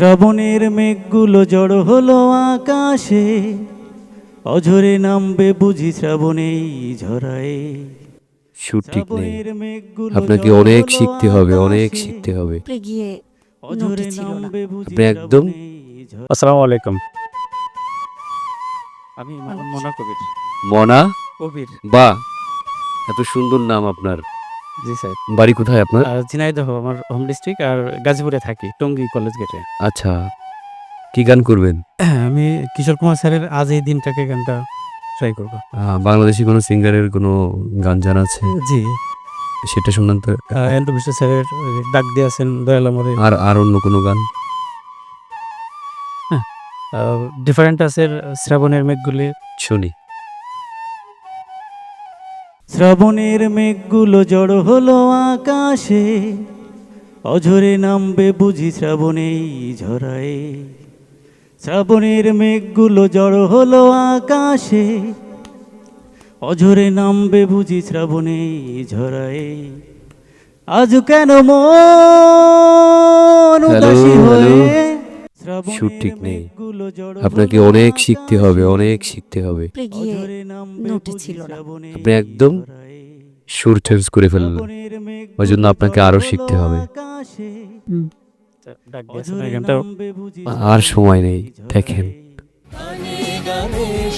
শ্রাবণের মেঘগুলো জড়ো হলো আকাশে। অঝরে নামবে বুঝি শ্রাবণেই ঝরায়। সুর ঠিক নেই মেঘগুলো আপনাকে অনেক শিখতে হবে অনেক শিখতে হবে। গিয়ে অঝরে নামবে বুঝি আপনি একদম- আসসালামু আলাইকুম। আমি মোনা কবির। মনা? কবির। বা এত সুন্দর নাম আপনার। জি স্যার। বাড়ি কোথায় আপনার? আর ঝিনাইদহ আমার হোম ডিস্ট্রিক্ট আর গাজীপুরে থাকি টঙ্গী কলেজ গেটে আচ্ছা কি গান করবেন? আমি কিশোর কুমার স্যারের আজ এই দিনটাকে গানটা ট্রাই করব। বাংলাদেশি কোনো সিঙ্গারের কোনো গান জানা আছে? জি। সেটা শুনলাম তো। এন্টু বিশ্ব স্যারের ডাক দিয়েছেন দয়াল আমরের আর আর অন্য কোনো গান? ডিফারেন্ট আছে শ্রাবণের মেঘগুলি। শুনি। শ্রাবণের মেঘগুলো জড়ো হলো আকাশে। অঝরে নামবে বুঝি শ্রাবণেই ঝরায়। শ্রাবণের মেঘগুলো জড়ো হলো আকাশে। অঝরে নামবে বুঝি শ্রাবণেই ঝরায়। আজ কেন মন উদাসী হয়ে। সুর ঠিক নেই। আপনাকে অনেক শিখতে হবে অনেক শিখতে হবে। গিয়ে নোটে ছিল না। আপনি একদম সুর চেঞ্জ করে ফেললেন। ওই জন্য আপনাকে আরও শিখতে হবে। আর সময় নেই দেখেন। গানে গানে